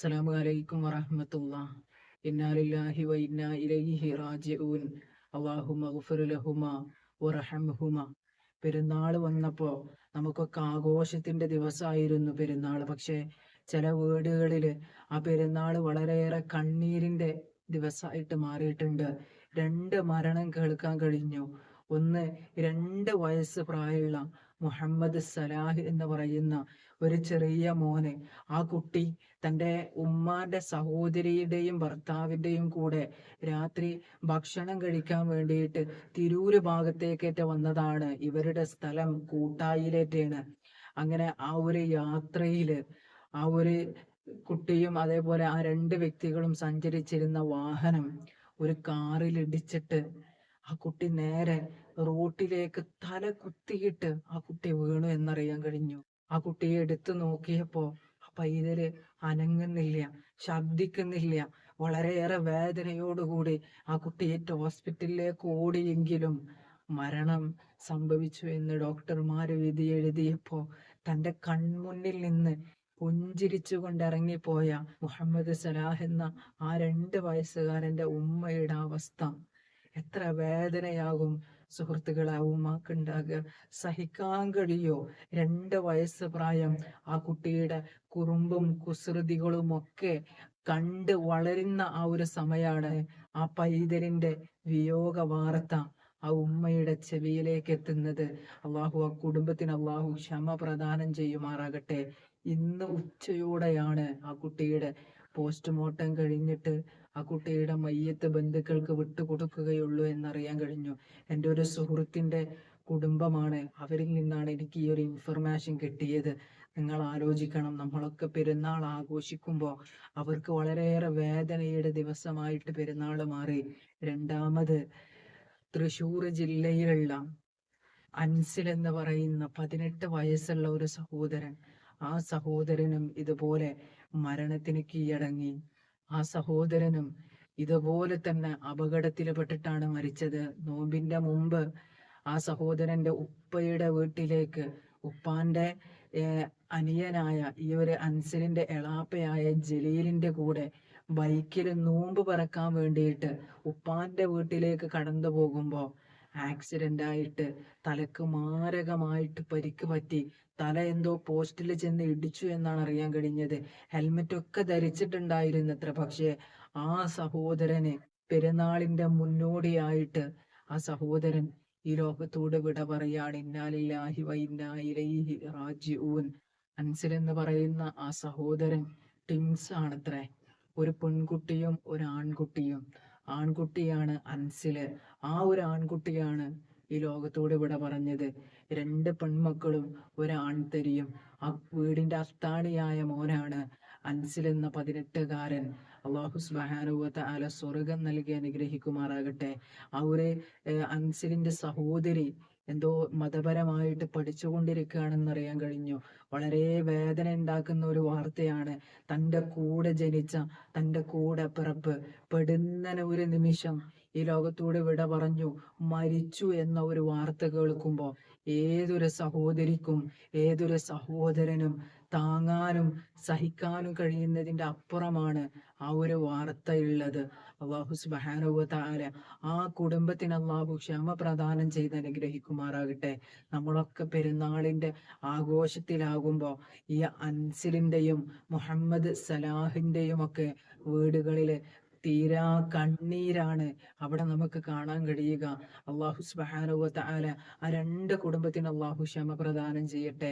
അസ്സലാമു അലൈക്കും വറഹ്മത്തുള്ള. ഇന്നാലില്ലാഹി വ ഇലൈഹി റാജിഊൻ. അല്ലാഹുമ്മ ഗഫിർ ലഹുമ പെരുന്നാൾ വന്നപ്പോൾ നമുക്കൊക്കെ ആഘോഷത്തിന്റെ ദിവസമായിരുന്നു പെരുന്നാൾ പക്ഷേ ചില വീടുകളിൽ ആ പെരുന്നാൾ വളരെയേറെ കണ്ണീരിന്റെ ദിവസമായിട്ട് മാറിയിട്ടുണ്ട്. രണ്ട് മരണം കേൾക്കാൻ കഴിഞ്ഞു. ഒന്ന് രണ്ട് വയസ്സ് പ്രായമുള്ള മുഹമ്മദ് സലാഹ് എന്ന് പറയുന്ന ഒരു ചെറിയ മോന്. ആ കുട്ടി തന്റെ ഉമ്മാന്റെ സഹോദരിയുടെയും ഭർത്താവിന്റെയും കൂടെ രാത്രി ഭക്ഷണം കഴിക്കാൻ വേണ്ടിയിട്ട് തിരൂര് ഭാഗത്തേക്കേറ്റ വന്നതാണ്. ഇവരുടെ സ്ഥലം കൂട്ടായിലേറ്റാണ്. അങ്ങനെ ആ ഒരു യാത്രയിൽ ആ ഒരു കുട്ടിയും അതേപോലെ ആ രണ്ട് വ്യക്തികളും സഞ്ചരിച്ചിരുന്ന വാഹനം ഒരു കാറിൽ ഇടിച്ചിട്ട് ആ കുട്ടി നേരെ റോട്ടിലേക്ക് തല കുത്തിയിട്ട് ആ കുട്ടി വീണു എന്നറിയാൻ കഴിഞ്ഞു. ആ കുട്ടിയെ എടുത്തു നോക്കിയപ്പോൾ ആ പൈതൽ അനങ്ങുന്നില്ല ശബ്ദിക്കുന്നില്ല. വളരെയേറെ വേദനയോടുകൂടി ആ കുട്ടിയെ ഹോസ്പിറ്റലിലേക്ക് ഓടിയെങ്കിലും മരണം സംഭവിച്ചു എന്ന് ഡോക്ടർമാര് വിധി എഴുതിയപ്പോൾ തന്റെ കൺമുന്നിൽ നിന്ന് പുഞ്ചിരിച്ചുകൊണ്ട് ഇറങ്ങിപ്പോയ മുഹമ്മദ് സലാഹ് എന്ന ആ രണ്ട് വയസ്സുകാരന്റെ ഉമ്മയുടെ അവസ്ഥ എത്ര വേദനയാകും സുഹൃത്തുക്കളെ ആ ഉമ്മാക്കുണ്ടാകുക സഹിക്കാൻ കഴിയോ? രണ്ട് വയസ്സ് പ്രായം. ആ കുട്ടിയുടെ കുറുമ്പും കുസൃതികളും ഒക്കെ കണ്ട് വളരുന്ന ആ ഒരു സമയാണ് ആ പൈതലിന്റെ വിയോഗ വാർത്ത ആ ഉമ്മയുടെ ചെവിയിലേക്ക് എത്തുന്നത്. അള്ളാഹു ആ കുടുംബത്തിന് അള്ളാഹു ക്ഷമ പ്രദാനം ചെയ്യുമാറാകട്ടെ. ഇന്ന് ഉച്ചയോടെയാണ് ആ കുട്ടിയുടെ പോസ്റ്റ്മോർട്ടം കഴിഞ്ഞിട്ട് ആ കുട്ടിയുടെ മയ്യത്ത് ബന്ധുക്കൾക്ക് വിട്ടുകൊടുക്കുകയുള്ളൂ എന്നറിയാൻ കഴിഞ്ഞു. എന്റെ ഒരു സുഹൃത്തിന്റെ കുടുംബമാണ് അവരിൽ നിന്നാണ് എനിക്ക് ഈ ഒരു ഇൻഫർമേഷൻ കിട്ടിയത്. നിങ്ങൾ ആലോചിക്കണം നമ്മളൊക്കെ പെരുന്നാൾ ആഘോഷിക്കുമ്പോൾ അവർക്ക് വളരെയേറെ വേദനയുടെ ദിവസമായിട്ട് പെരുന്നാൾ മാറി. രണ്ടാമത് തൃശ്ശൂർ ജില്ലയിലുള്ള അൻസിൽ എന്ന് പറയുന്ന പതിനെട്ട് വയസ്സുള്ള ഒരു സഹോദരൻ ആ സഹോദരനും ഇതുപോലെ മരണത്തിന് കീഴടങ്ങി. ആ സഹോദരനും ഇതുപോലെ തന്നെ അപകടത്തിൽപ്പെട്ടിട്ടാണ് മരിച്ചത്. നോമ്പിന്റെ മുമ്പ് ആ സഹോദരന്റെ ഉപ്പയുടെ വീട്ടിലേക്ക് ഉപ്പാന്റെ അനിയനായ ഈ ഒരു അൻസലിന്റെ എളാപ്പയായ ജലീലിന്റെ കൂടെ ബൈക്കിൽ നോമ്പ് പറക്കാൻ വേണ്ടിയിട്ട് ഉപ്പാന്റെ വീട്ടിലേക്ക് കടന്നു പോകുമ്പോൾ ആക്സിഡന്റ് ആയിട്ട് തലക്ക് മാരകമായിട്ട് പരിക്ക് പറ്റി. തല എന്തോ പോസ്റ്റിൽ ചെന്ന് ഇടിച്ചു എന്നാണ് അറിയാൻ കഴിഞ്ഞത്. ഹെൽമെറ്റ് ഒക്കെ ധരിച്ചിട്ടുണ്ടായിരുന്നത്ര പക്ഷേ ആ സഹോദരന് പെരുന്നാളിന്റെ മുന്നോടിയായിട്ട് ആ സഹോദരൻ ഈ ലോകത്തോട് വിട പറയാണ് ഇന്നാലില്ലാഹി വൈന്നായിലൈഹി റാജിഊൻ. അൻസിൽ എന്ന് പറയുന്ന ആ സഹോദരൻ ടിംസ് ആണത്രേ. ഒരു പെൺകുട്ടിയും ഒരു ആൺകുട്ടിയും. ആൺകുട്ടിയാണ് അൻസിൽ. ആ ഒരു ആൺകുട്ടിയാണ് ഈ ലോകത്തോട് ഇവിടെ പറഞ്ഞത്. രണ്ട് പെൺമക്കളും ഒരു ആൺതരിയും ആ വീടിന്റെ അത്താണിയായ മോനാണ് അൻസിൽ എന്ന പതിനെട്ടുകാരൻ. അള്ളാഹു സുബാനുവത്ത അല സ്വർഗം നൽകി അനുഗ്രഹിക്കുമാറാകട്ടെ. ആ ഒരു അൻസിലിന്റെ സഹോദരി എന്തോ മതപരമായിട്ട് പഠിച്ചുകൊണ്ടിരിക്കുകയാണെന്നറിയാൻ കഴിഞ്ഞു. വളരെ വേദന ഉണ്ടാക്കുന്ന ഒരു വാർത്തയാണ് തന്റെ കൂടെ ജനിച്ച തന്റെ കൂടെ പിറപ്പ് പെടുന്ന ഒരു നിമിഷം ഈ ലോകത്തോട് വിട പറഞ്ഞു മരിച്ചു എന്ന ഒരു വാർത്ത കേൾക്കുമ്പോൾ. ഏതൊരു സഹോദരിക്കും ഏതൊരു സഹോദരനും താങ്ങാനും സഹിക്കാനും കഴിയുന്നതിന്റെ അപ്പുറമാണ് ആ ഒരു വാർത്തയുള്ളത്. അള്ളാഹു സുബാനുവല ആ കുടുംബത്തിന് അള്ളാഹു ക്ഷമ പ്രദാനം ചെയ്ത് അനുഗ്രഹിക്കുമാറാകട്ടെ. നമ്മളൊക്കെ പെരുന്നാളിന്റെ ആഘോഷത്തിലാകുമ്പോൾ ഈ അൻസിലിന്റെയും മുഹമ്മദ് സലാഹിന്റെയും ഒക്കെ വീടുകളിൽ തീരാ കണ്ണീരാണ് അവിടെ നമുക്ക് കാണാൻ കഴിയുക. അള്ളാഹു സുബാനുവ ആല ആ രണ്ട് കുടുംബത്തിന് അള്ളാഹു ക്ഷമ പ്രദാനം ചെയ്യട്ടെ.